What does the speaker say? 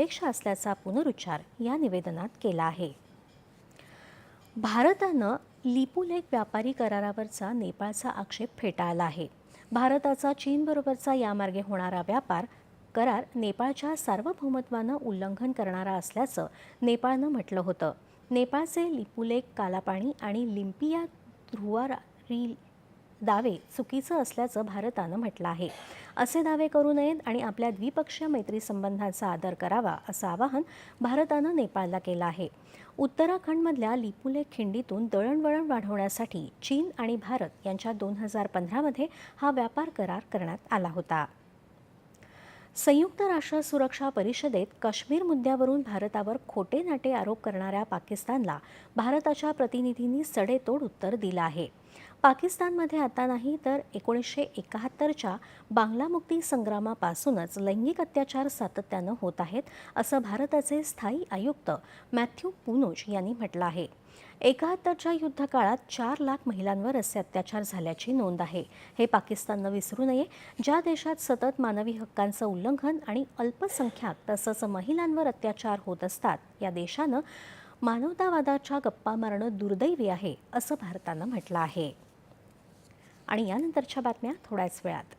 अपेक्षा असल्याचा पुनरुच्चार या निवेदनात केला आहे. भारतानं लिपुलेख व्यापारी करारावरचा नेपाळचा आक्षेप फेटाळला आहे. भारताचा चीनबरोबरचा यामार्गे होणारा व्यापार करार नेपाळच्या सार्वभौमत्वानं उल्लंघन करणारा असल्याचं नेपाळनं म्हटलं होतं. नेपाळचे लिपुलेख कालापाणी आणि लिम्पिया ध्रुवारी दावे चुकीचं असल्याचं भारतानं म्हटलं आहे. असे दावे करू नयेत आणि आपल्या द्विपक्षीय मैत्री संबंधांचा आदर करावा असं आवाहन भारतानं नेपाळला केलं आहे. उत्तराखंडमधल्या लिपुले खिंडीतून दळणवळण वाढवण्यासाठी चीन आणि भारत यांच्या दोन हजार पंधरामध्ये हा व्यापार करार करण्यात आला होता. संयुक्त राष्ट्र सुरक्षा परिषदेत काश्मीर मुद्द्यावरून भारतावर खोटे नाटे आरोप करणाऱ्या पाकिस्तानला भारताच्या प्रतिनिधींनी सडेतोड उत्तर दिलं आहे. पाकिस्तानमध्ये आता नाही तर एकोणीसशे एकाहत्तरच्या बांगला मुक्ती संग्रामापासूनच लैंगिक अत्याचार सातत्यानं होत आहेत असं भारताचे स्थायी आयुक्त मॅथ्यू पुनोज यांनी म्हटलं आहे. एकाहत्तरच्या युद्धकाळात चार लाख महिलांवर असे अत्याचार झाल्याची नोंद आहे. हे पाकिस्ताननं विसरू नये. ज्या देशात सतत मानवी हक्कांचं उल्लंघन आणि अल्पसंख्याक तसंच महिलांवर अत्याचार होत असतात या देशानं मानवतावादाच्या गप्पा मारणं दुर्दैवी आहे असं भारतानं म्हटलं आहे. आणि यानंतरच्या बातम्या थोड्याच वेळात.